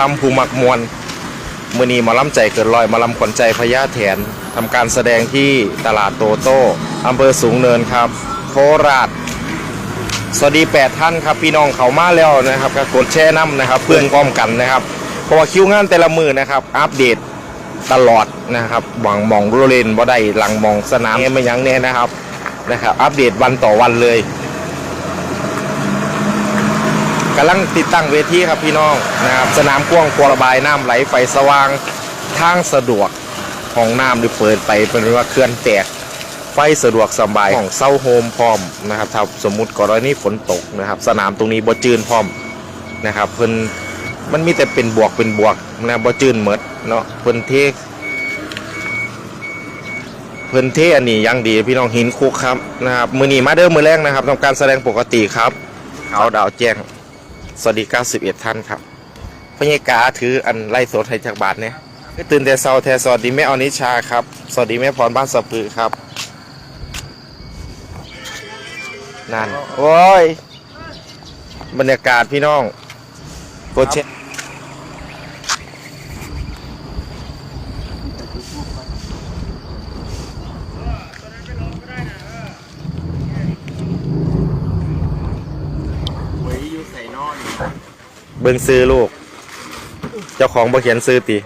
ลำภูมักมวลมือนีมาลำใจเกินลอยมาลำขวัญใจพญาแถนทำการแสดงที่ตลาดโตโต้อำเภอสูงเนินครับ โคราช สวัสดี 8 ท่านครับ พี่น้องเขามาแล้วนะครับก็กดแช่น้ำนะครับ เพื่อนพร้อมกันนะครับ เพราะว่าคิวงานแต่ละมือนะครับ อัปเดตตลอดนะครับหวังมองโรเลนบ่ได้หลังมองสนามไม่ยั้งแน่นะครับนะครับ อัปเดตวันต่อวันเลย กำลังติดตั้งเวทีครับพี่น้องนะครับสนามกว้างกวระบายน้ำไหลไฟสว่างทางสะดวกของน้ำหรือเปิดไปเป็นว่าเคลื่อนแตกไฟสะดวกสบายของเซาโฮมพร้อมนะครับถ้าสมมุติกรณีฝนตกนะครับ สนามตรงนี้บ่จืนพร้อมนะครับเพิ่นมันมีแต่เป็นบวกเป็นบวกนะบ่จืนหมดเนาะเพิ่นเทเพิ่นเทอันนี้ยังดีพี่น้องหินคุกครับนะครับมือนีมาเด้อมือแรกนะครับทำการแสดงปกติครับเขาดาวแจ้ง สวัสดี 91 ท่านครับพญากาถืออันไล่สดให้จากบาทเนี่ยตื่นแต่เช้าแทสวัสดีแม่อนิชาครับ สวัสดีแม่พรบ้านสะพือครับ นั่น โอ้ย บรรยากาศพี่น้องโกเช บิ่งซื้อลูก เจ้าของบ่เขียนซื้อติ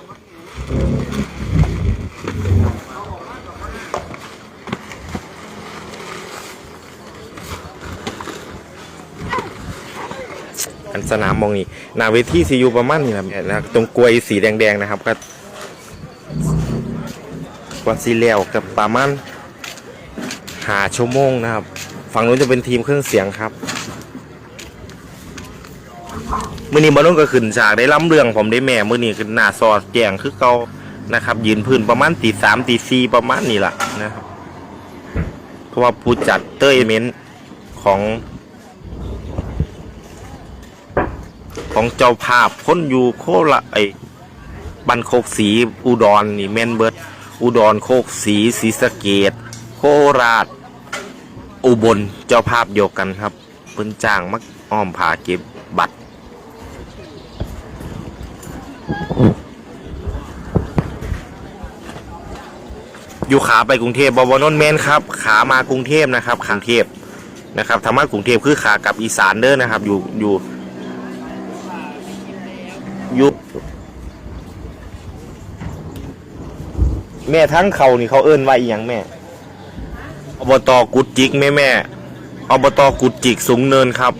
อันสนามมองนี่นาเวทีซียูประมาณนี้นะนะตรงกลวยสีแดงๆนะครับ ก็กวาสีแล้วกับประมาณหาชั่วโมงนะครับ ฝั่งนู้นจะเป็นทีมเครื่องเสียงครับ มื่อนี้บอลลูนก็ขึ้นฉากได้ล้ำเรื่องผมได้แม่มื่อนี้ขึ้นหน้าซอดแจงคือเก่านะครับ ยืนพื้นประมาณตีสามตีสี่ประมาณนี้แหละนะครับ เพราะว่าผู้จัดเตอร์เอเมนของ ของเจ้าภาพคนอยู่โคละไอ้บันโคกสีอุดรนี่แมนเบิร์ดอุดรโคกสีศรีสะเกดโคราช อุบลเจ้าภาพเดียวกันครับเพิ่นจ้างมักอ้อมผาเก็บบัตร อยู่ขาไปกรุงเทพบวรนนท์แมนครับ ขามากรุงเทพนะครับขางเทพนะครับธรรมะกรุงเทพคือขากลับอีสานเด้อนะครับ อยู่อยู่ยุบแม่ทั้งเขานี่เขาเอิ้นว่าอหย่างแม่อบตกุดจิกแม่แม่อบตกุดจิกสูงเนินครับ